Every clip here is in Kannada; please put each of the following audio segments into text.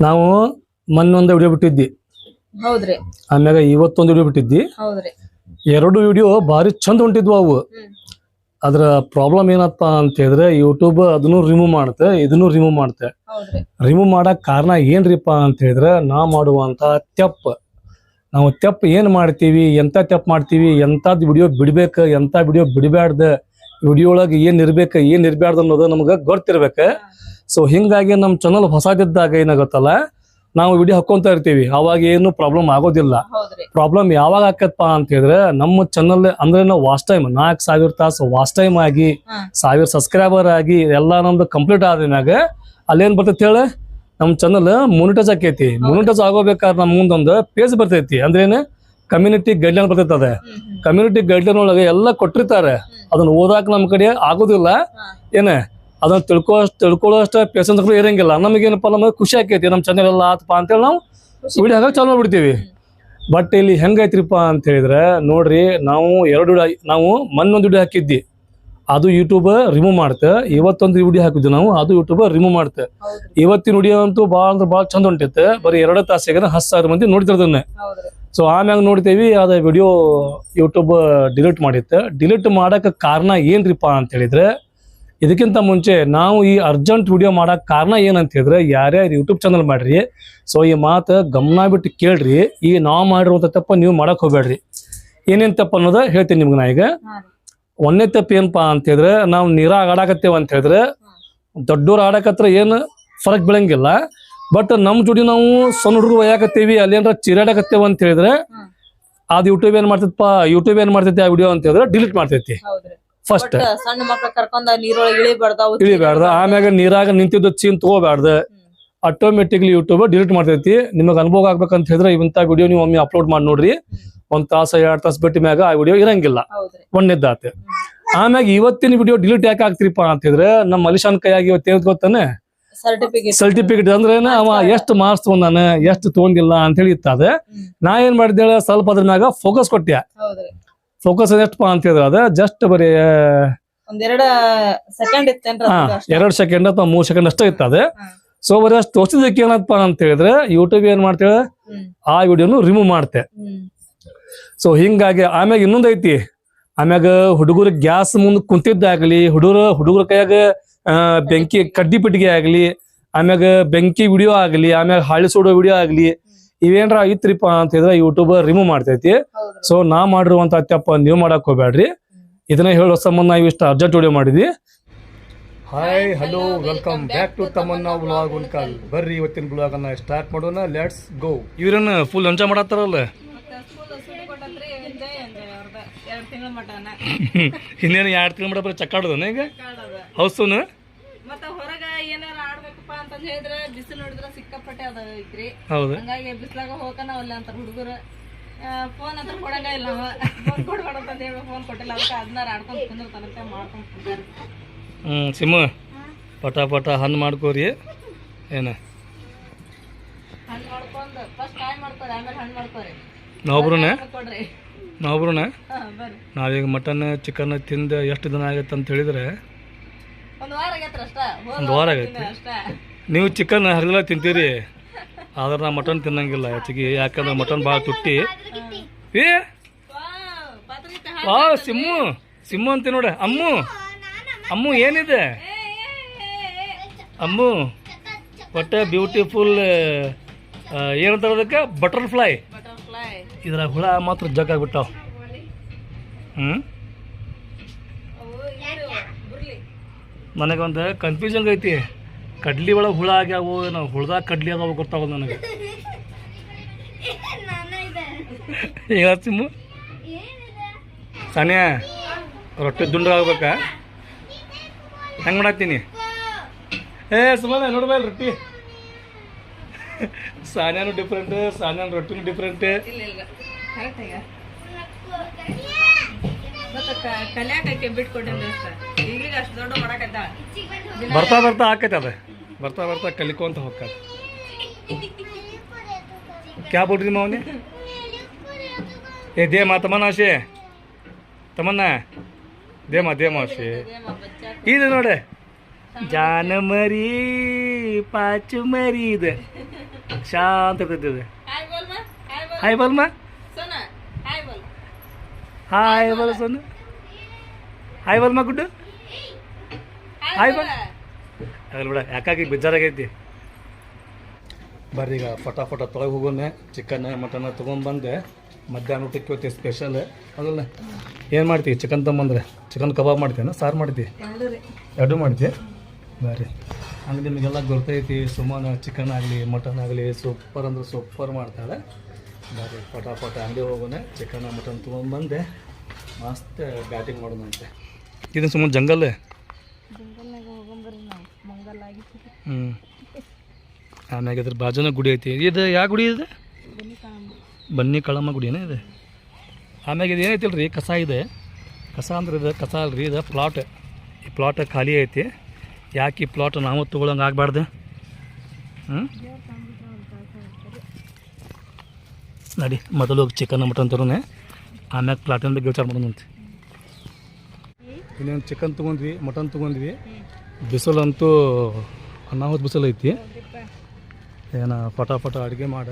ನಾವು ಮೊನ್ನೊಂದು ವಿಡಿಯೋ ಬಿಟ್ಟಿದ್ದಿ ಹೌದ್ರಿ. ಆಮ್ಯಾಗ ಇವತ್ತೊಂದು ವಿಡಿಯೋ ಬಿಟ್ಟಿದ್ದಿ ಹೌದ್ರಿ. ಎರಡು ವಿಡಿಯೋ ಭಾರಿ ಚಂದ ಹೊಂಟಿದ್ವು ಅವು. ಅದ್ರ ಪ್ರಾಬ್ಲಮ್ ಏನಪ್ಪ ಅಂತ ಹೇಳಿದ್ರೆ ಯೂಟ್ಯೂಬ್ ಅದನ್ನು ರಿಮೂವ್ ಮಾಡುತ್ತೆ ಇದನ್ನು ರಿಮೂವ್ ಮಾಡುತ್ತೆ ರಿಮೂವ್ ಮಾಡಕ್ ಕಾರಣ ಏನ್ರಿಪ್ಪ ಅಂತ ಹೇಳಿದ್ರೆ ನಾ ಮಾಡುವಂತ ತೆಪ್ಪ. ನಾವು ತೆಪ್ಪ ಏನ್ ಮಾಡ್ತೀವಿ ಎಂತ ತೆಪ್ಪ ಮಾಡ್ತೀವಿ ಎಂತದ್ ವಿಡಿಯೋ ಬಿಡ್ಬೇಕು ಎಂತ ವಿಡಿಯೋ ಬಿಡಬ್ಯಾಡ್ದ. ವಿಡಿಯೋ ಒಳಗೆ ಏನ್ ಇರ್ಬೇಕು ಏನ್ ಇರ್ಬಾರ್ದು ಅನ್ನೋದು ನಮ್ಗೆ ಗೊತ್ತಿರ್ಬೇಕು. ಸೊ ಹಿಂಗಾಗಿ ನಮ್ಮ ಚಾನಲ್ ಹೊಸದಿದ್ದಾಗ ಏನಾಗುತ್ತಲ್ಲ ನಾವು ವಿಡಿಯೋ ಹಾಕೊಂತ ಇರ್ತೀವಿ. ಅವಾಗ ಏನು ಪ್ರಾಬ್ಲಮ್ ಆಗೋದಿಲ್ಲ. ಪ್ರಾಬ್ಲಮ್ ಯಾವಾಗ ಆಕತ್ಪ ಅಂತ ಹೇಳಿದ್ರೆ ನಮ್ಮ ಚಾನಲ್ ಅಂದ್ರೆ ನಾವು ವಾಚ್ ಟೈಮ್ ನಾಲ್ಕು ಸಾವಿರ ತಾಸು ವಾಚ್ ಟೈಮ್ ಆಗಿ. ಸಾವಿರ ಸಬ್ಸ್ಕ್ರೈಬರ್ ಆಗಿ ಎಲ್ಲ ನಮ್ದು ಕಂಪ್ಲೀಟ್ ಆದ್ಮ್ಯಾಗ ಅಲ್ಲೇನ್ ಬರ್ತೈತಿ ಹೇಳ? ನಮ್ಮ ಚಾನಲ್ ಮೊನಿಟೈಸ್ ಆಕೈತಿ. ಮೊನಿಟೈಸ್ ಆಗೋಬೇಕಾದ್ರೆ ನಮ್ಮ ಮುಂದೊಂದು ಪೇಜ್ ಬರ್ತೈತಿ. ಅಂದ್ರೇನು? ಕಮ್ಯುನಿಟಿ ಗೈಡ್ಲೈನ್ ಬರ್ತೈತೆ ಅದ ಕಮ್ಯುನಿಟಿ ಗೈಡ್ಲೈನ್ ಒಳಗೆ ಎಲ್ಲ ಕೊಟ್ಟಿರ್ತಾರೆ. ಅದನ್ನ ಓದಾಕ ನಮ್ಮ ಕಡೆ ಆಗೋದಿಲ್ಲ. ಏನ? ಅದನ್ನ ತಿಳ್ಕೊ ತಿಳ್ಕೊಳ್ಳೋ ಪೇಷನ್ಸ್ಗಳು ಪೇಷನ್ಸ್ ಇರಂಗಿಲ್ಲ. ನಮಗೇನಪ್ಪ ನಮಗೆ ಖುಷಿ ಆಕೈತಿ. ನಮ್ಮ ಚಾನೆಲ್ ಎಲ್ಲ ಆತಪ್ಪ ಅಂತೇಳಿ ನಾವು. ವಿಡಿಯೋ ಹಾಕಿ ಚಾಲು ಮಾಡ್ಬಿಡ್ತೀವಿ. ಬಟ್ ಇಲ್ಲಿ ಹೆಂಗೈತ್ರಿಪ್ಪ ಅಂತ ಹೇಳಿದ್ರೆ ನೋಡ್ರಿ ನಾವು ಎರಡು ನಾವು ಮೊನ್ನೊಂದು ವಿಡಿಯೋ ಹಾಕಿದ್ದಿ ಅದು ಯೂಟ್ಯೂಬ್ ರಿಮೂವ್ ಮಾಡುತ್ತೆ ಇವತ್ತೊಂದು ವಿಡಿಯೋ ಹಾಕಿದ್ವಿ ನಾವು. ಅದು ಯೂಟ್ಯೂಬ್ ರಿಮೂವ್ ಮಾಡುತ್ತೆ ಇವತ್ತಿನ ವಿಡಿಯೋ ಅಂತೂ ಭಾಳ ಅಂದ್ರೆ ಭಾಳ ಚಂದ ಹೊಂಟೈತೆ. ಬರೀ ಎರಡು ತಾಸಿಗೆ ಹತ್ತು ಸಾವಿರ ಮಂದಿ ನೋಡ್ತಿರೋದನ್ನೇ. ಸೊ ಆಮ್ಯಾಗ ನೋಡ್ತೇವಿ ಅದು ವಿಡಿಯೋ ಯೂಟ್ಯೂಬ್ ಡಿಲೀಟ್ ಮಾಡಿತ್ತು. ಡಿಲೀಟ್ ಮಾಡೋಕ್ಕೆ ಕಾರಣ ಏನ್ರಿಪ್ಪ ಅಂತ ಹೇಳಿದ್ರೆ ಇದಕ್ಕಿಂತ ಮುಂಚೆ ನಾವು ಈ ಅರ್ಜೆಂಟ್ ವಿಡಿಯೋ ಮಾಡಕ್ ಕಾರಣ ಏನಂತ ಹೇಳಿದ್ರೆ ಯಾರ್ಯಾರು ಯೂಟ್ಯೂಬ್ ಚಾನಲ್ ಮಾಡ್ರಿ ಸೊ ಈ ಮಾತು ಗಮನ ಬಿಟ್ಟು ಕೇಳ್ರಿ ಈ ನಾವು ಮಾಡಿರುವಂಥ ತಪ್ಪ ನೀವು ಮಾಡಕ್ ಹೋಗ್ಬೇಡ್ರಿ. ಏನೇನು ತಪ್ಪ ಅನ್ನೋದ ಹೇಳ್ತೀನಿ ನಿಮ್ಗೆ ನಾ ಈಗ. ಒಂದನೇ ತಪ್ಪು ಏನಪ್ಪಾ ಅಂತ ಹೇಳಿದ್ರೆ ನಾವು ನೀರಾಗ ಆಡಾಕತ್ತೇವ ಅಂತ ಹೇಳಿದ್ರೆ ದೊಡ್ಡೋರು ಆಡಕತ್ರ ಏನು ಫರಕ್ ಬೀಳಂಗಿಲ್ಲ. ಬಟ್ ನಮ್ಮ ಜೋಡಿ ನಾವು ಸಣ್ಣ ಹುಡುಗರು ಒಯ್ಯಾಕತ್ತೀವಿ ಅಲ್ಲೇನ್ರ ಚಿರಾಡಕತ್ತೇವ ಅಂತ ಹೇಳಿದ್ರೆ ಅದ್ ಯೂಟ್ಯೂಬ್ ಏನ್ ಮಾಡ್ತೈತಪ್ಪ ಯೂಟ್ಯೂಬ್ ಏನ್ ಮಾಡ್ತೈತಿ ಆ ವಿಡಿಯೋ ಅಂತ ಹೇಳಿದ್ರೆ ಡಿಲೀಟ್ ಮಾಡ್ತೈತಿ. ಫಸ್ಟ್ ಸಣ್ಣ ಮಕ್ಳ ಕರ್ಕೊಂಡ ನೀರೊಳಗೆ ಇಳಿಬಾರ್ದ ಇಳಿಬ್ಯಾಡ್ದ. ಆಮ್ಯಾಗ ನೀರಾಗ ನಿಂತಿದ್ದ ಚೀನ್ ತಗೋಬಾರ್ದ ಆಟೋಮೆಟಿಕ್ಲಿ ಯೂಟ್ಯೂಬ್ ಡಿಲೀಟ್ ಮಾಡ್ತೈತಿ. ನಿಮಗೆ ಅನುಭವ ಆಗ್ಬೇಕಂತ ಹೇಳಿದ್ರೆ ಇಂಥ ವಿಡಿಯೋ ನೀವು ಒಮ್ಮೆ ಅಪ್ಲೋಡ್ ಮಾಡಿ ನೋಡ್ರಿ. ಒಂದ್ ತಾಸ ಎರಡ್ ತಾಸು ಬಿಟ್ಟ ಮ್ಯಾಗ ಆ ವಿಡಿಯೋ ಇರಂಗಿಲ್ಲ. ಹೌದ್ರಿ. ಒಂದೇದಾತ ಆಮ್ಯಾಗ ಇವತ್ತಿನ ವಿಡಿಯೋ ಡಿಲೀಟ್ ಯಾಕೆ ಆಗ್ತಿರಿಪ್ಪ ಅಂತಿದ್ರೆ ನಮ್ಮ ಮಲಿಶಾನ್ ಕೈಯಾಗಿ ಇವತ್ತು ಗೊತ್ತಾನೆ? ಸರ್ಟಿಫಿಕೇಟ್ ಅಂದ್ರೆ ಅವ ಎಷ್ಟು ಮಾರ್ಕ್ಸ್ ತಗೊಂಡಾನ ಎಷ್ಟು ತಗೊಂಡಿಲ್ಲ ಅಂತ ಹೇಳಿ ಇತ್ತದೆ ನಾ ಏನ್ ಮಾಡಿದ್ದೇಳ ಸ್ವಲ್ಪ ಅದ್ರ ಮ್ಯಾಗ ಫೋಕಸ್ ಕೊಟ್ಟೆ ಫೋಕಸ್ ಎಷ್ಟಪ್ಪ ಅಂತ ಹೇಳಿದ್ರೆ ಅದ ಜಸ್ಟ್ ಬರೀ ಎರಡು ಸೆಕೆಂಡ್ ಅಥವಾ ಮೂರ್ ಸೆಕೆಂಡ್ ಅಷ್ಟೇ ಇತ್ತ ಅದ ಸೊ ಬರೀ ಅಷ್ಟು ತೋರಿಸಿದಕ್ಕೆ ಏನಪ್ಪ ಅಂತ ಹೇಳಿದ್ರೆ ಯೂಟ್ಯೂಬ್ ಏನ್ ಮಾಡ್ತೇವೆ ಆ ವಿಡಿಯೋನು ರಿಮೂವ್ ಮಾಡ್ತೆ. ಸೊ ಹಿಂಗಾಗಿ ಆಮ್ಯಾಗ ಇನ್ನೊಂದ್ ಐತಿ. ಆಮ್ಯಾಗ ಹುಡುಗರು ಗ್ಯಾಸ್ ಮುಂದೆ ಕುಂತಿದ್ದಾಗ್ಲಿ ಹುಡುಗರು ಹುಡುಗರ ಕೈಯಾಗ ಬೆಂಕಿ ಕಡ್ಡಿ ಪಿಟ್ಟಿಗೆ ಆಗ್ಲಿ ಆಮ್ಯಾಗ ಬೆಂಕಿ ವಿಡಿಯೋ ಆಗ್ಲಿ ಆಮ್ಯಾಗ ಹಳ್ಳಿ ಸುಡೋ ವಿಡಿಯೋ ಆಗ್ಲಿ ಇವೇನ್ರ ಐತ್ರಿಪ್ಪ ಅಂತ ಹೇಳಿದ್ರೆ ಯೂಟ್ಯೂಬ್ ರಿಮೂವ್ ಮಾಡ್ತೈತಿ. ಸೊ ನಾ ಮಾಡಿರುವಂತ ಅತ್ಯಪ್ಪ ನೀವು ಮಾಡಕ್ ಹೋಗ್ಬೇಡ್ರಿ ಇದನ್ನ ಹೇಳೋ ಸಂಬಂಧ ನಾವು ಇಷ್ಟು ಅರ್ಜೆಂಟ್ ವಿಡಿಯೋ ಮಾಡಿದ್ವಿ. Hi hello welcome back to ತಮ್ಮನ್ನ ಬ್ಲಾಗ್ ಉನ್ಕಾಲ್ ಬರ್ರಿ ಇವತ್ತಿನ ಬ್ಲಾಗ್ ಅನ್ನ ಸ್ಟಾರ್ಟ್ ಮಾಡೋಣ. ಲೆಟ್ಸ್ ಗೋ ಇವ್ರನ್ನ ಫುಲ್ ಎಂಜಾಯ್ ಮಾಡತ್ತಾರಲ್ಲ? ಎರಡ್ ತಿಂಗಳ ಮಟನ ಇನ್ನೇನು ಎರಡು ತಿಂಗಳು ಮಟ್ಟ ಬರೀ ಚಕ್ಕಾಡೋದನ ಈಗ? ಹೌಸುನು ಮತ್ತ ಹೊರಗ ಏನಾರ ಆಡ್ಬೇಕಪ್ಪ ಅಂತ ಹೇಳಿದ್ರೆ ಬಿಸಿಲು ನೋಡಿದ್ರ ಸಿಕ್ಕಾಪಟ್ಟೆ ಅದ ಐತ್ರಿ. ಹೌದು. ಹಂಗಾಗಿ ಬಿಸ್ಲಾಗ ಹೋಗನ ಅಲ್ಲ ಅಂತಾರ ಹುಡುಗರು. ಫೋನ್ ಅಂತ ಕೊಡಂಗ ಇಲ್ಲ ಫೋನ್ ಕೊಡ್ಬೇಡ ಅಂತ ಹೇಳಿ ಫೋನ್ ಕೊಟ್ಟಿಲ್ಲ. ಅದಕ್ಕೆ ಅದನ್ನ ಆಡ್ಕೊಂಡ್ ಕುಂದಿರ್ತಾನಂತೆ ಮಾಡ್ಕೊಂಡ್ ಕುಂತಾರ ಹ್ಞೂ ಸಿಮ್ಮ ಪಟ ಪಟ ಹಣ್ಣು ಮಾಡ್ಕೋರಿ. ಏನ? ಹಣ್ಣು ಮಾಡ್ಕೊಂಡ್ ಫಸ್ಟ್ ಕಾಯಿ ಮಾಡ್ತಾರೆ ಆಮೇಲೆ ಹಣ್ಣು ನಾವೀಗ ಮಟನ್ ಚಿಕನ್ ತಿಂದು ಎಷ್ಟು ದಿನ ಆಗತ್ತೆ ಅಂತ ಹೇಳಿದ್ರೆ ಒಂದ್ ವಾರ ಆಗೈತಿ ನೀವು ಚಿಕನ್ ಹರಿದೆಲ್ಲ ತಿಂತೀರಿ. ಆದ್ರೆ ನಾ ಮಟನ್ ತಿನ್ನಂಗಿಲ್ಲ ಹೆಚ್ಚಿಗೆ. ಯಾಕಂದ್ರೆ ಮಟನ್ ಭಾಳ ತುಟ್ಟಿ. ಏ? ಆ ಸಿಮ್ಮು. ಸಿಮ್ಮು ಅಂತ ನೋಡ. ಅಮ್ಮು. ಅಮ್ಮು ಏನಿದೆ? ಅಮ್ಮು. ಒಟ್ಟೆ ಬ್ಯೂಟಿಫುಲ್ ಏನಂತಾರೆ ಅದಕ್ಕೆ? ಬಟರ್ಫ್ಲೈ ಇದ್ರಾಗ ಇದ್ರ ಹುಳ ಮಾತ್ರ ಜಗ್ ಆಗ್ಬಿಟ್ಟಾವ. ಹ್ಞೂ ಅವು ಇದು ಬುರ್ಲಿ ನನಗೆ ಒಂದು ಕನ್ಫ್ಯೂಷನ್ ಐತಿ ಕಡ್ಲಿ ಒಳಗೆ ಹುಳ ಆಗ್ಯಾವು ನಾವು ಹುಳ್ದಾಗ ಕಡ್ಲಿ ಅದಾವ ಗೊತ್ತಾಗೋದು ನನಗೆ. ಸಿಮ್ಮು? ಸಾನ್ಯಾ ರೊಟ್ಟಿ ದುಂಡ ಆಗ್ಬೇಕ? ಹೆಂಗೆ ಮಾಡತ್ತೀನಿ? ಏ ಸುಮ್ಮನೆ ನೋಡ್ಬೇಲ್ ರೊಟ್ಟಿ. ಸಾನ್ಯಾನು ಡಿಫ್ರೆಂಟ್ ಸಾನ್ಯಾನ ರೊಟ್ಟಿನೂ ಡಿಫ್ರೆಂಟ್ ಕಲ್ಯಾಕಕ್ಕೆ ಬಿಟ್ಕೊಟ್ಟಿದ್ದೆ ಈಗೀಗ ಅಷ್ಟು ದೊಡ್ಡ ಬರ್ತಾ ಬರ್ತಾ ಆಕೈತೆ ಅದ. ಬರ್ತಾ ಬರ್ತಾ ಕಲಿಕೊಂತ ಹೋಗ್ತದೆ ಕ್ಯಾ ಬೋಲ್ರಿ ಮಾವನಿ. ಏ ದೇಮ ಆಶೆ? ತಮ್ಮನ್ನ ದೇಮ ದೇಮ ದೇ ಮಾ ಆಶೆ. ಇದು ನೋಡಿ. ಜಾನ ಮರಿ ಪಾಚು ಮರಿ ಇದೆ. ಶಾಂತ ಇರ್ತೈತಿ ಇದು. ಹಾಯ್ ಬಲ್ಮ ಹಾಯ್ ಬೋಲ್ ಹಾಯ್ ಬಲ್ ಸೋನು. ಹಾಯ್ ಬಲ್ಮ ಗುಡ್ಡು ಹಾಯ್ ಬಲ್ ಆಗಲ್ಲ ಬಿಡ ಯಾಕಾಗಿ ಬೇಜಾರಾಗೈತಿ ಬರ್ರಿ ಈಗ ಫಟಾಫಟ ತೊಳಗೆ ಹೋಗೋಣ ಚಿಕನ್ ಮಟನ್ ತೊಗೊಂಡ್ಬಂದೆ ಮಧ್ಯಾಹ್ನ ಊಟಕ್ಕೆ ಇವತ್ತು ಸ್ಪೆಷಲ್ ಅದಲ್ಲ ಏನು ಮಾಡ್ತೀವಿ ಚಿಕನ್ ತೊಗೊಂಬಂದ್ರೆ? ಚಿಕನ್ ಕಬಾಬ್ ಮಾಡ್ತೀನ ಸಾರು ಮಾಡ್ತೀವಿ ಎರಡು ಮಾಡ್ತೀವಿ ಬರ್ರಿ. ಹಂಗೆ ನಿಮಗೆಲ್ಲ ಗೊತ್ತೈತಿ ಸುಮ್ಮನೆ ಚಿಕನ್ ಆಗಲಿ ಮಟನ್ ಆಗಲಿ ಸೂಪರ್ ಅಂದ್ರೆ ಸೂಪರ್ ಮಾಡ್ತಾಳೆ. ಬರ್ರಿ ಫಟಾಫಟ ಅಂಗಡಿ ಹೋಗೋಣ ಚಿಕನ್ ಮಟನ್ ತೊಗೊಂಡ್ಬಂದೆ ಮಸ್ತ್ ಬ್ಯಾಟಿಂಗ್ ಮಾಡೋಣಂತೆ. ಇದು ಸುಮ್ಮನೆ ಜಂಗಲ್. ಜಂಗಲ್ನಾಗ ಹೋಗೊಂಬರ್ರಿ ನಾವು. ಮಂಗಲ್ ಆಗಿ ಹ್ಞೂ ಆಮ್ಯಾಗ ಅದ್ರ ಬಾಜುನ ಗುಡಿ ಐತಿ. ಇದು ಯಾವ ಗುಡಿ ಇದೆ? ಬನ್ನಿ ಕಳಮ್ಮ ಗುಡಿ ಏನೇ ಇದೆ? ಆಮ್ಯಾಗ ಇದು ಏನೈತಿಲ್ಲ ರೀ ಕಸ ಇದೆ. ಕಸ ಅಂದ್ರೆ ಇದು ಕಸ ಅಲ್ರಿ. ಇದು ಪ್ಲಾಟ್ ಈ ಪ್ಲಾಟ್ ಖಾಲಿ ಐತಿ. ಯಾಕೆ ಈ ಪ್ಲಾಟ್ ನಾವು ತೊಗೊಳಂಗೆ ಆಗಬಾರ್ದು? ಹ್ಞೂ ನಡಿ ಮೊದಲು ಚಿಕನ್ ಮಟನ್ ತರೋನೆ ಆಮ್ಯಾಗ ಪ್ಲಾಟಿನ ಬಗ್ಗೆ ವಿಚಾರ ಮಾಡೋಣಂತೆ. ಇನ್ನೇನು ಚಿಕನ್ ತೊಗೊಂಡ್ವಿ ಮಟನ್ ತೊಗೊಂಡ್ವಿ. ಬಿಸಿಲಂತೂ ಅನಾಹುತ ಬಿಸಿಲು ಐತಿ. ಏನ ಪಟ ಪಟ ಅಡುಗೆ ಮಾಡ.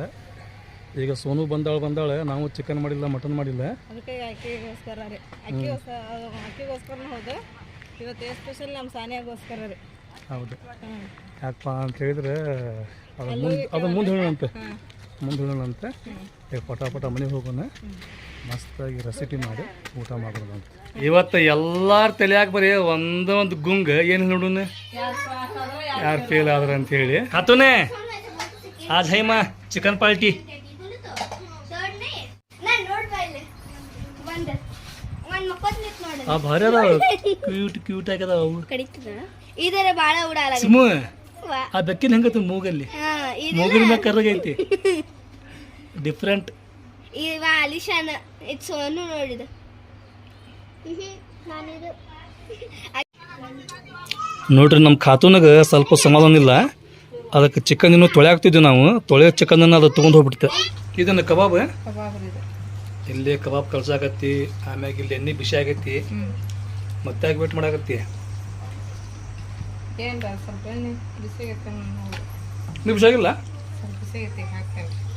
ಈಗ ಸೋನು ಬಂದಾಳೆ ಬಂದಾಳೆ ನಾವು ಚಿಕನ್ ಮಾಡಿಲ್ಲ ಮಟನ್ ಮಾಡಿಲ್ಲ. ಅದಕ್ಕೆ ಅಕ್ಕಿಗೋಸ್ಕರ ರೀ. ಅಕ್ಕಿಗೋಸ್ಕರ ಅಕ್ಕಿಗೋಸ್ಕರ ಹೌದು. ಇವತ್ತು ಸ್ಪೆಷಲ್ ನಮ್ಮ ಸಾನಿಯಾಗೋಸ್ಕರ ರೀ. ಹೌದು. ಯಾಕಪ್ಪ ಅಂತ ಹೇಳಿದ್ರೆ ಅದು ಮುಂದೆ ಅದು ಮುಂದೆ ಹೇಳೋಣಂತೆ. ಮುಂದೆ ಹೇಳೋಣಂತೆ. ಈಗ ಪಟ ಪಟ ಮನೆಗೆ ಹೋಗೋಣ. ಮಸ್ತಾಗಿ ರೆಸಿಪಿ ಮಾಡಿ ಊಟ ಮಾಡೋದು ಅಂತ. ಇವತ್ತು ಎಲ್ಲಾರ ತಲೆಯಾಗ ಬರೀ ಒಂದೊಂದು ಒಂದು ಗುಂಗ್. ಏನು ನೋಡೋಣ ಯಾರು ಫೇಲ್ ಆದ್ರ ಅಂತ ಹೇಳಿ. ಹತ್ತುನೇ ಆಜ್ ಹೈಮ ಚಿಕನ್ ಒಂದ್ ಒಂದ್ ನಿಂತ್ ಆ ಭಾರಿ ಅದಾವ. ಕ್ಯೂಟ್ ಕ್ಯೂಟ್ ಆಗ್ಯದಾವ ಅವು. ಕಡಿತದ ಇದರ ಬಾಳ ಉಡಾಲ ಸುಮ್ಮ ಆ ಬೆಕ್ಕಿನ ಹೆಂಗತ್ತ ಮೂಗಲ್ಲಿ? ಮೂಗಿನ ಮ್ಯಾಗ ಕರ್ರಗೈತಿ. ಡಿಫ್ರೆಂಟ್ ಇವ ಅಲಿಶಾನ ಇದು ಸೋನು ನೋಡಿದ. ನಾನಿದು. ನೋಡ್ರಿ ನಮ್ಮ ಖಾತೂನಾಗ ಸ್ವಲ್ಪ ಸಮಾಧಾನ ಇಲ್ಲ. ಅದಕ್ಕೆ ಚಿಕನ್ ಇನ್ನೂ ತೊಳೆ ಹಾಕ್ತಿದ್ವಿ ನಾವು. ತೊಳೆ ಚಿಕನನ್ನು ಅದು ತೊಗೊಂಡು ಹೋಗ್ಬಿಡ್ತೆ ಇದನ್ನು ಕಬಾಬ್? ಕಬಾಬ್ ಇದು. ಇಲ್ಲಿ ಕಬಾಬ್ ಕಳ್ಸಾಕತ್ತಿ ಆಮ್ಯಾಗ ಇಲ್ಲಿ ಎಣ್ಣೆ ಬಿಸಿ ಆಗೈತಿ. ಮತ್ತೆ ಆಗಿ ವೇಟ್ ಮಾಡಾಕತ್ತಿ? ಏನ್ ಸ್ವಲ್ಪ ಎಣ್ಣೆ ಬಿಸಿ ಆಗತ್ತೆ ನೋಡಿ. ನೀವು ಬಿಸಿ ಆಗಿಲ್ಲ?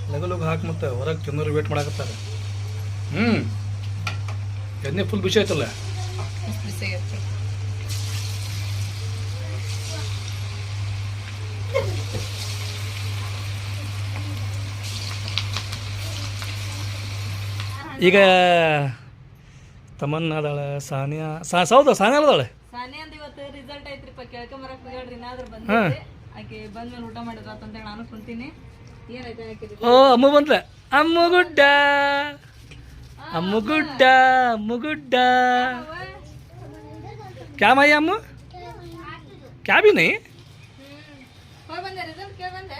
ಸ್ವಲ್ಪ ಬಿಸಿ ಆಗೈತಿ ಹಾಕ್ತೇವೆ ಲಗು ಲಗು ಹಾಕಿ ಮತ್ತೆ ಹೊರಗೆ ತಿನ್ನೋರು ವೇಟ್ ಮಾಡಾಕತ್ತಾರೆ. ಹ್ಞೂ ಎಣ್ಣೆ ಫುಲ್ ಬಿಸಿ ಆಯ್ತಲ್ಲ? ಈಗ ತಮನ್ನ ಅದಾಳ ಸಾನಿಯಾ ಸಾ ಸೌದ ಸಾನಿಯಾ ಅದಾಳೆ? ಸಾನಿಯಾ ಅಂತ ಇವತ್ತು ರಿಸಲ್ಟ್ ಐತ್ರಿಪ್ಪ ಕೇಳ್ಕೊಂಬರಕ್ ಹೇಳ್ರಿ ಏನಾದ್ರು ಬಂದ ಆಕೆ ಬಂದ್ಮೇಲೆ ಊಟ ಮಾಡಿದ್ರ ಅಂತೇಳಿ ನಾನು ಕುಂತೀನಿ. ಓ ಅಮ್ಮ ಬಂದ್ಲ. ಅಮ್ಮ ಗುಡ್ಡ. ಅಮ್ಮ ಗುಡ್ಡ ಅಮ್ಮ ಗುಡ್ಡ. ಕ್ಯಾ ಮೈ ಅಮ್ಮ? ಕ್ಯಾ ಬಿ ನೈ ಹೋಗಿ ಬಂದೆ ರಿಸಲ್ಟ್ ಕೇಳಿ ಬಂದೆ?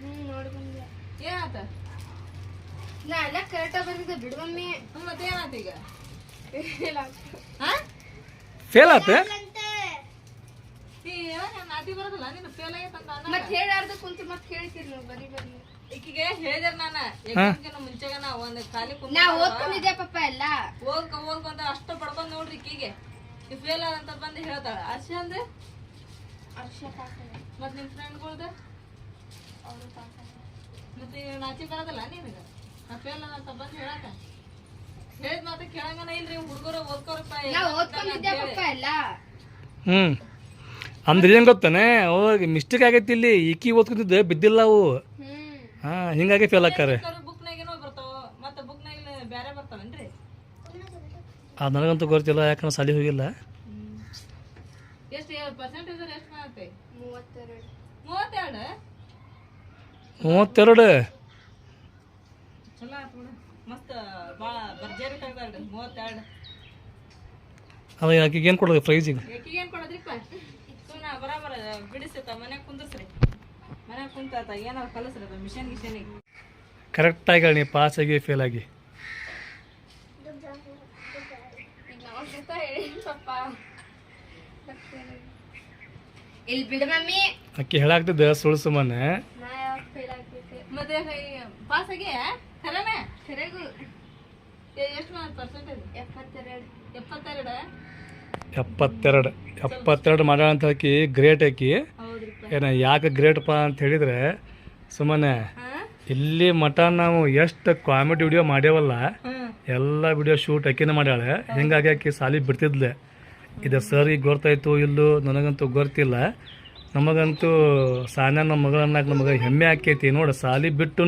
ಹ್ಮ್ ನೋಡಿ ಬಂದೆ. ಏನಾತ ನಾ ಎಲ್ಲ ಕರೆಕ್ಟಾಗಿ ಬಂದಿದ್ದೆ ಬಿಡು ಮಮ್ಮಿ. ಹ್ಮ್, ಮತ್ತೆ ಏನಾತ ಫೇಲ್ ಆತ ಈ ನನ್ನ ನಾಟಿ ಬರೋದಿಲ್ಲ ನೀನು ಫೇಲ್ ಆಗೈತೆ ಅಂತ ಅನ್ನ ಮತ್ ಹೇಳಾರ್ದ ಕುಂತು ಮತ್ ಹೇಳ್ತೀರಿ ನೀವು ಬರೀ ಬರೀ. ಈಕಿಗೆ ಹೇಳಿದ್ರ ನಾನ. ಎಕ್ಸಾಮ್ಗಿನ ಮುಂಚೆಗನ ಒಂದ್ ಖಾಲಿ ಕುಂತ ನಾ ಓದ್ಕೊಂಡಿದ್ದೆ ಪಪ್ಪ ಎಲ್ಲ? ಹೋಗ್ ಹೋಗ್ಕೊಂತ ಅಷ್ಟು ಪಡ್ಕೊಂಡ್ ನೋಡ್ರಿ ಈಕಿಗೆ. ಈ ಫೇಲ್ ಅಂತ ಬಂದು ಹೇಳ್ತಾಳ. ಅಷ್ಟೇ ಅಂದ್ರೆ ಮತ್ ನಿಮ್ ಫ್ರೆಂಡ್ಗಳ್ದ ಮತ್ತೆ ಈಗ ನಾಚಿ ಬರೋದಿಲ್ಲ ನಿನಗ? ನಾ ಫೇಲ್ ಅಂತ ಬಂದು ಹೇಳಾಕ. ಹೇಳಿದ್ ಮಾತ ಕೇಳಂಗನ ಇಲ್ರಿ ಹುಡುಗರು ಓದ್ಕೋರಪ್ಪ ನಾ ಓದ್ಕೊಂಡಿದ್ದೆ ಪಪ್ಪ ಎಲ್ಲ? ಹ್ಞೂ ಅಂದ್ರೆ ಏನು ಗೊತ್ತಾನೆ? ಅವಾಗ ಮಿಸ್ಟೇಕ್ ಆಗೈತಿ ಇಲ್ಲಿ. ಈಕಿ ಓದ್ಕೊತಿದ್ದೆ ಬಿದ್ದಿಲ್ಲ ಅವು. ಹಾಂ ಹಿಂಗಾಗಿ ಫೇಲ್ ಆಕ್ಕಾರೆ ಬರ್ತಾವೇನ್ರಿ? ಅದು ನನಗಂತೂ ಗೊತ್ತಿಲ್ಲ ಯಾಕಂದ್ರೆ ಸಾಲಿ ಹೋಗಿಲ್ಲ. ಮೂವತ್ತೆರಡು. ಅದು ಆಕೆಗೆ ಏನು ಕೊಡೋದು ಪ್ರೈಸಿಗೆ ಏಕಿಗೆ ಏನ್ ಕೊಡೋದ್ರಿಪ್ಪ ಸುಮ್ಮನೆ ಬರಾಬರ ಬಿಡಿಸತ್ತ ಮನ್ಯಾಗ ಕುಂದರ್ಸ್ರಿ. ಮನ್ಯಾಗ ಕುಂತಾತ ಏನಾರ ಕಲಸ್ರಿ ಅದು ಮಿಷನ್ ಗಿಷನಿಗೆ ಕರೆಕ್ಟಾಗಿ ಹೇಳಿ ನೀ ಪಾಸ್ ಆಗಿ. ಫೇಲ್ ಆಗಿ ಇಲ್ಲಿ ಬಿಡ ಮಮ್ಮಿ. ಅಕ್ಕಿ ಹೇಳಾಗ್ತಿದ್ದೆ ಸುಳ್ಳು ಸುಮ್ಮನೆ. ಮತ್ತೆ ಪಾಸ್ ಆಗಿ ಖರೇನೆ ಕರೆಗೂ ಎಷ್ಟು ಪರ್ಸೆಂಟ್ ಎಪ್ಪತ್ತೆರಡು. ಎಪ್ಪತ್ತೆರಡು? ಎಪ್ಪತ್ತೆರಡು. ಎಪ್ಪತ್ತೆರಡು ಮಾಡ್ಯಾಳ ಅಂತ ಹಾಕಿ ಗ್ರೇಟ್ ಹಾಕಿ. ಏನ, ಯಾಕೆ ಗ್ರೇಟ್ಪ ಅಂತ ಹೇಳಿದ್ರೆ, ಸುಮ್ಮನೆ, ಇಲ್ಲಿ ಮಠ ನಾವು ಎಷ್ಟು ಕಾಮಿಡಿ ವಿಡಿಯೋ ಮಾಡ್ಯಾವಲ್ಲ, ಎಲ್ಲ ವಿಡಿಯೋ ಶೂಟ್ ಆಕಿನ ಮಾಡ್ಯಾಳೆ. ಹಿಂಗಾಗಿ ಆಕಿ ಸಾಲಿ ಬಿಡ್ತಿದ್ಲೆ. ಇದು ಸರ್ಗೆ ಗೊತ್ತಾಯ್ತು, ಇಲ್ಲೋ, ನನಗಂತೂ ಗೊತ್ತಿಲ್ಲ. ನಮಗಂತೂ ಸಾನ್ಯ ನಮ್ಮ ಮಗಳನ್ನಾಗ ನಮಗೆ ಹೆಮ್ಮೆ ಆಕೈತಿ. ನೋಡಿ, ಸಾಲಿ ಬಿಟ್ಟು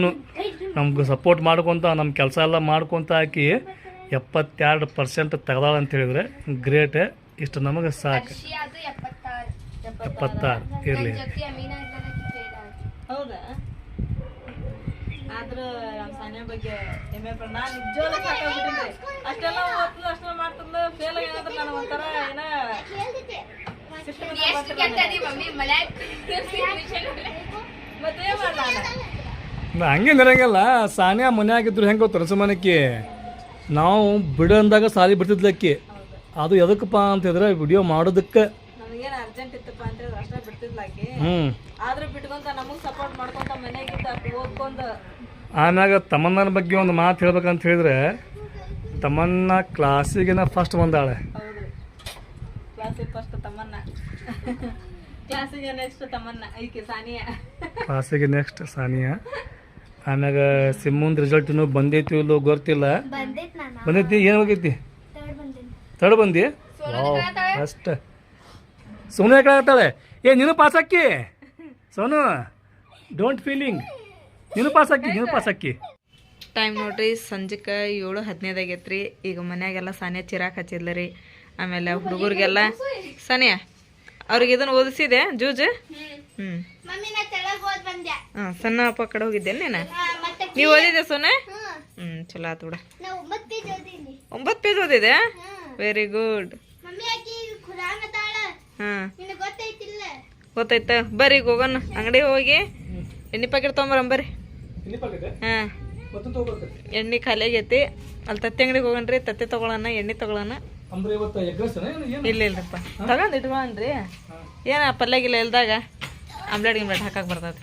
ನಮ್ಗೆ ಸಪೋರ್ಟ್ ಮಾಡ್ಕೊತ ನಮ್ಮ ಕೆಲಸ ಎಲ್ಲ ಮಾಡ್ಕೊತ ಹಾಕಿ ಎಪ್ಪತ್ತೆರಡು ಪರ್ಸೆಂಟ್ ತೆಗ್ದಾಳ ಅಂತ ಹೇಳಿದ್ರೆ ಗ್ರೇಟ್ ಇಷ್ಟು ನಮಗೆ ಸಾಕು. ಎಪ್ಪತ್ತಾರು. ಇರಲಿ. ಮನೆ ಹೌದಾ? ಆದ್ರೂ ನಮ್ಮ ಸಾನ್ಯಾ ಬಗ್ಗೆ ಹೆಮ್ಮೆ ಪಡ ನಾ ನಿಜವಾಗ್ಲೂ ಸಾಕಾಗ್ಬಿಟ್ಟಿದ್ದೆ. ಅಷ್ಟೆಲ್ಲ ಫೇಲ್ ನಾನು ಒಂಥರ ಏನ? ಹಂಗೆ ಇರಂಗಿಲ್ಲ ಸಾನ್ಯಾ ಮನ್ಯಾಗಿದ್ರು ಹೆಂಗೆ ಗೊತ್ತರ ಸುಮ್ಮನಕ್ಕೆ ನಾವು ಬಿಡಂದಾಗ ಸಾಲಿ ಬಿಡ್ತಿದ್ಲಕ್ಕಿ ಅದು ಎದಕ್ಕಪ್ಪ ಅಂತಂದ್ರೆ ವಿಡಿಯೋ ಮಾಡೋದಕ್ಕೆ. ಅರ್ಜೆಂಟ್ ಇತ್ತಪ್ಪ ಅಂತ ಹೇಳಿದ್ರೆ ಅಷ್ಟೇ ಬಿಡ್ತಿದ್ಲಾಕಿ ಹ್ಞೂ ಆದ್ರೂ ಬಿಟ್ಕೊಂತ ನಮಗ್ ಸಪೋರ್ಟ್ ಮಾಡ್ಕೊಂತ ಮನೆಗಿದ್ದ ಅಷ್ಟು ಓದ್ಕೊಂಡ್ ಆಮ್ಯಾಗ ತಮನ್ನನ ಬಗ್ಗೆ ಒಂದು ಮಾತು ಹೇಳ್ಬೇಕಂತ ಹೇಳಿದ್ರೆ ತಮ್ಮನ್ನ ಕ್ಲಾಸಿಗಿನ ಫಸ್ಟ್ ಬಂದಾಳೆ. ಹೌದು ಕ್ಲಾಸಿಗೆ ಫಸ್ಟ್ ತಮ್ಮನ್ನ ಕ್ಲಾಸಿಗೆ ನೆಕ್ಸ್ಟ್ ತಮ್ಮನ್ನ ಐಕೆ ಸಾನಿಯಾ. ಕ್ಲಾಸಿಗೆ ನೆಕ್ಸ್ಟ್ ಸಾನಿಯಾ. ಆಮ್ಯಾಗ ಸಿಮ್ಮುಂದ್ ರಿಸಲ್ಟ್ ಇನ್ನೂ ಬಂದೈತಿ ಇಲ್ಲೋ ಗೊತ್ತಿಲ್ಲ. ಬಂದೈತಿ ಏನು ಹೋಗೈತಿ? ತಡ ಬಂದಿ? ಅಷ್ಟ. ಸೋನು ಯಾಕೆ ಏ ನೀನು ಪಾಸ್ ಅಕ್ಕಿ ಸೋನು ಡೋಂಟ್ ಫೀಲಿಂಗ್ ನೀನು ಪಾಸ್ ಅಕ್ಕಿ ನೀನು ಪಾಸ್ ಅಕ್ಕಿ ಟೈಮ್ ನೋಡ್ರಿ ಸಂಜೆಕ್ಕೆ ಏಳು ಹದಿನೈದು ಆಗೈತ್ರಿ. ಈಗ ಮನ್ಯಾಗೆಲ್ಲ ಸಾನೆ ಚಿರಾಕ್ ಹಚ್ಚಿದ್ಲ ರೀ ಆಮೇಲೆ ಹುಡುಗರಿಗೆಲ್ಲ ಸಾನಿಯಾ ಅವ್ರಿಗೆ ಇದನ್ನು ಓದಿಸಿದೆ ಜೂಜ್? ಹ್ಞೂ ಮಮ್ಮಿ ನಾ ತೆಳಗ್ ಹೋದ್ ಬಂದೆ. ಹಾಂ ಸಣ್ಣ ಅಪ್ಪ ಕಡೆ ಹೋಗಿದ್ದೆ ನೀನು? ನೀವು ಓದಿದೆ ಸೋನೆ? ಹ್ಮ್. ಹ್ಞೂ ಚಲೋ ಆತು ಬಿಡ. ಒಂಬತ್ತು ಪೇಜ್ ಓದಿದೆ ಹ್ಮ್. ವೆರಿ ಗುಡ್ ಹಾಂ. ಗೊತ್ತಾಯ್ತ ಬರ್ರಿ ಈಗ ಹೋಗೋಣ. ಅಂಗಡಿ ಹೋಗಿ. ಎಣ್ಣೆ ಪ್ಯಾಕೆಟ್ ತೊಗೊಂಬರಂ ಬರ್ರಿ. ಹಾಂ. ಎಣ್ಣೆ ಖಾಲಿ ಆಗೈತಿ. ಅಲ್ಲಿ ತತ್ತಿ ಅಂಗಡಿಗೆ ಹೋಗಣ್ರಿ. ತತ್ತಿ ತಗೊಳಣ ಎಣ್ಣೆ ತಗೊಳ್ಳೋಣ. ಅಂದ್ರೆ ಇವತ್ತು ಎಗ್ರೆಸ್ ಇಲ್ಲ ಇಲ್ರಿಪ್ಪ ತಗೊಂಡ್ ಇಟ್ಕೊಳ್ರಿ ಏನ ಪಲ್ಯ ಗಿಲ್ಲ ಇಲ್ದಾಗ ಆಮ್ಲೆಟ್ ಗಿಮ್ಲೆಟ್ ಹಾಕಕ್ ಬರ್ತದೆ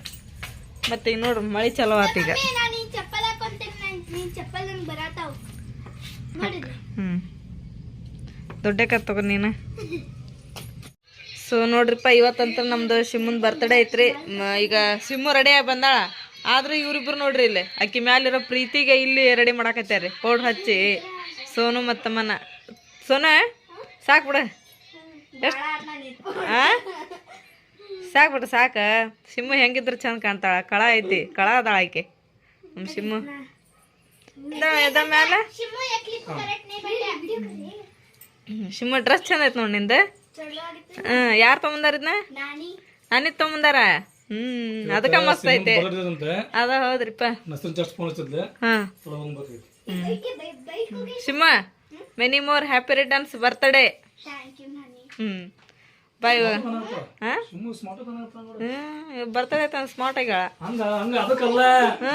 ಮತ್ತೆ ಈಗ ನೋಡ್ರಿ ಮಳಿ ಚಲೋ ಆತ ಈಗ. ಹ್ಮ್ ನಾ ನೀನ್ ಚಪ್ಪಲ್ ಹಾಕೊಂತೇನೆ. ನೀನ್ ಚಪ್ಪಲ್ ನಂಗೆ ಬರತಾವ್. ಹ್ಞೂ ದೊಡ್ಡ ತಗೋ ನೀನು. ಸೊ ನೋಡ್ರಿಪ್ಪ ಇವತ್ತಂತ್ರ ನಮ್ದು ಸಿಮ್ಮನ್ ಬರ್ತಡೇ ಐತ್ರಿ. ಮ- ಈಗ ಸಿಮ್ಮು ರೆಡಿ ಆಗಿ ಬಂದಾಳ. ಆದ್ರೂ ಇವ್ರಿಬ್ರು ನೋಡ್ರಿ ಇಲ್ಲಿ. ಅಕ್ಕಿ ಮ್ಯಾಲಿರೋ ಪ್ರೀತಿಗೆ ಇಲ್ಲಿ ರೆಡಿ ಮಾಡಾಕತ್ಯಾರಿ. ಪೌಡ್ರ್ ಹಚ್ಚಿ. ಸೋನು ಮತ್ತಮ್ಮನ ಸೋನ ಸಾಕು ಬಿಡ. ಎಷ್ಟು? ಹಾಂ ಸಾಕು ಬಿಡ ಸಾಕ. ಸಿಮ್ಮು ಹೆಂಗಿದ್ರು ಚಂದ ಕಾಣ್ತಾಳ. ಕಳ ಐತಿ. ಕಳ ಅದಾಳ ಆಕೆ. ನಮ್ಮ ಸಿಮ್ಮು ಇದ ಮ್ಯಾಲ? ಶಿಮ್ಮು ಹ್ಮ್, ಡ್ರೆಸ್ ಚಂದ ಐತ್ ನೋಡಿ ನಿಂದ? ಯಾರ ತಗೊಂಡಾರ ಹ್ಮ್ ಯಾರು ತಗೊಂಬಂದಾರ ಇದನ್ನ ನಾನಿ. ನಾನಿದ್ ತೊಗೊಂಡಾರ ಹ್ಮ್ ಅದಕ್ಕ ಮಸ್ತ್ ಐತೆ. ಅದ ಹೌದ್ರಿಪ್ಪ. ಸಿಮ್ಮ many more happy returns birthday. Thank hmm bye ಹಾ. ಸ್ಮಾರ್ಟ್ ಹ್ಮ್ ಸ್ಮಾರ್ಟ್ ಆಗ್ಯಾಳ ಹಂಗ ಹಂಗ ಅದಕ್ಕಲ್ಲ.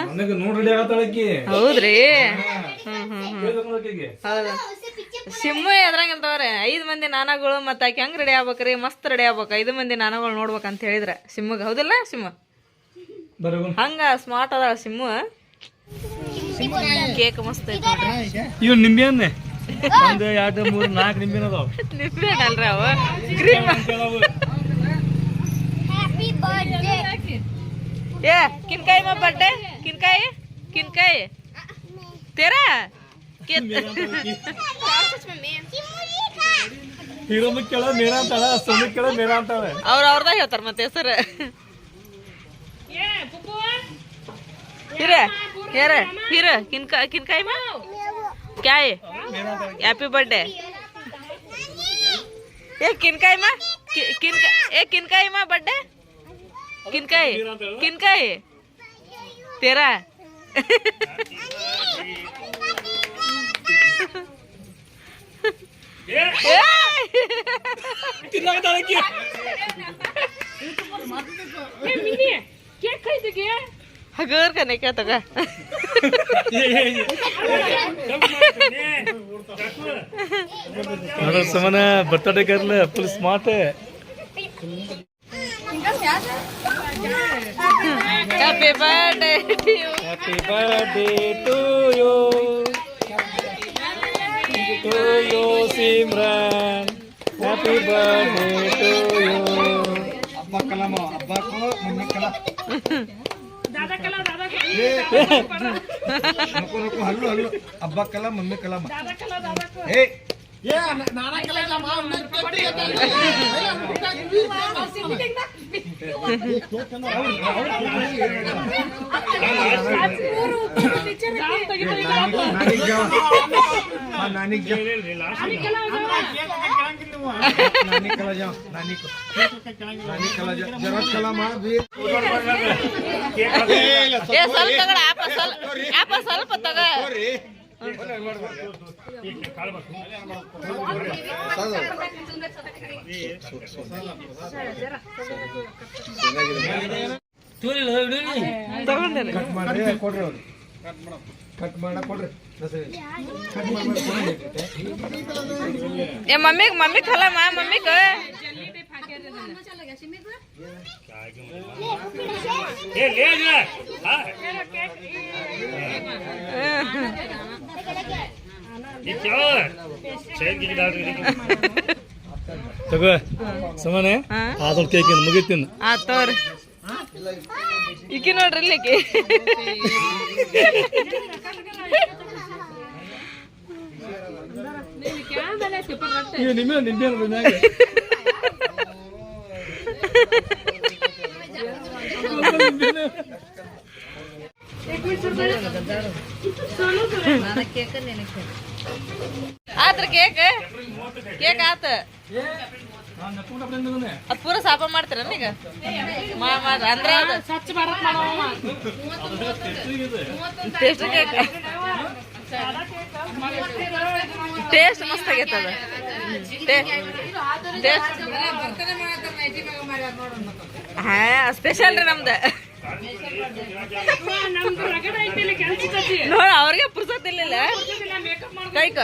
ನನಗೆ ನೋಡ್ ರೆಡಿ ಆಗತ್ತಾಳಕಿ ಹೌದ್ರಿ? ಹೌದು. ಸಿಮ್ಮು ಎದ್ರಂಗಿಲ್ತವ್ರೆ ಐದು ಮಂದಿ ನಾನಗಳು ಮತ್ತೆ ಆಕೆ ಹೆಂಗ್ ರೆಡಿ ಆಗ್ಬೇಕ್ರಿ ಮಸ್ತ್ ರೆಡಿ ಆಗ್ಬೇಕು ಐದು ಮಂದಿ ನಾನಗಳು ನೋಡ್ಬೇಕಂತ ಹೇಳಿದ್ರೆ. ಸಿಮ್ಮಗ್ ಹೌದಿಲ್ಲ ಸಿಮ್ಮ ಹಂಗ ಸ್ಮಾರ್ಟ್ ಅದ ಸಿಮ್ಮು ಕೇಕ್ ಮಸ್ತ್ ಐತಿ ನೋಡ್ರಿ. ಇವ್ ನಿಂಬೆಹಣ್ಣೆ ಒಂದು ಎರಡು ಮೂರು ನಾಲ್ಕು ನಿಂಬಿನ ಅದಾವ ಅವ. ಕ್ರೀಮ್ ಹ್ಯಾಪಿ ಬರ್ತ್ಡೇ ಏ ಕಿನ್ಕಾಯಿ ಮಾ ಬಡ್ಡೆ ಕಿನ್ಕಾಯಿ? ಕಿನ್ಕಾಯಿ? ಕೇಳ ಮೇರ ಅಂತಾಳ ಕೇಳ ಮೇರ ಅಂತಾಳೆ. ಅವ್ರ ಅವ್ರದ ಹೇಳ್ತಾರ ಮತ್ತೆ ಹೆಸರು. ಹಿರ ಹೇರ ಹಿರ ಕಿನ್ಕಾಯಿ ಕಿನ್ಕಾಯಿ ಮಾ? ಕ್ಯಾಯ್ ಹ್ಯಾಪಿ ಬರ್ಡೇ ಏ ಕಿನ್ಕಾಯಿ ಮಾ ಕಿ- ಕಿನ್ಕಾಯಿ ಏ ಕಿನ್ಕಾಯಿ ಮಾ ಬರ್ಡೇ ಕಿನ್ಕಾಯಿ ಕಿನ್ಕಾಯಿ ತೇರಾ ಹಗರ್ ಕನೆ ತಗ ಅದ್ರ ಸಮನ birthday ಕರ್ಲ full smart happy birthday happy birthday to you to you Simran happy birthday to you दादा कला दादा नको नको हल्लो हल्लो अब्बा कला मम्मी कला दादा कला दादा हे ये नाना कला का माँ ने कबड्डी नानी नानी नानी कला जाओ नानी को नानी कला जाओ जरा कला माँ भी ಏ ಸ್ವಲ್ಪ ತಗಡ ಆಪ ಸ್ವಲ್ಪ ಆಪ ಸ್ವಲ್ಪ ತಗ ತಗೊಂಡೇನೆ ಕಟ್ ಮಾಡ್ರಿ ಕೊಡ್ರಿ ಅವ್ರು ಕಟ್ ಮಾಡ ಕೊಡ್ರಿ ಕಟ್ ಮಾಡಿ ಏ ಮಮ್ಮಿಗ್ ಮಮ್ಮಿ ಖಲಮ್ಮ ಮಮ್ಮಿಗ್ ತಗೋ ಸಮಾನೆ ಹಾ? ಅದೊಂದು ಕೇಕ್ ಮುಗಿತೀನಿ. ಆತ್ ತಗೋರಿ ಈಕಿ ನೋಡ್ರಿ ಇಲ್ಲಿ ಈಕಿ ನಿಮ್ಮೆ ಕೇಕ್. ಕೇಕ್ ಆತ. ಪೂರ ಸಾಪ ಮಾಡ್ತೀರ ಈಗ ಅಂದ್ರ ಟೇಸ್ಟ್ ಕೇಕ್ ಟೇಸ್ಟ್ ಮಸ್ತ್ ಆಗೈತೆ ಅದು. ಟೇಸ್ಟ್ ಹಾ ಸ್ಪೆಷಲ್ ರೀ ನಮ್ದು ನೋಡ ಅವ್ರಿಗೆ ಪುರ್ಸತ್ ಇರ್ಲಿಲ್ಲ ಕೈಕ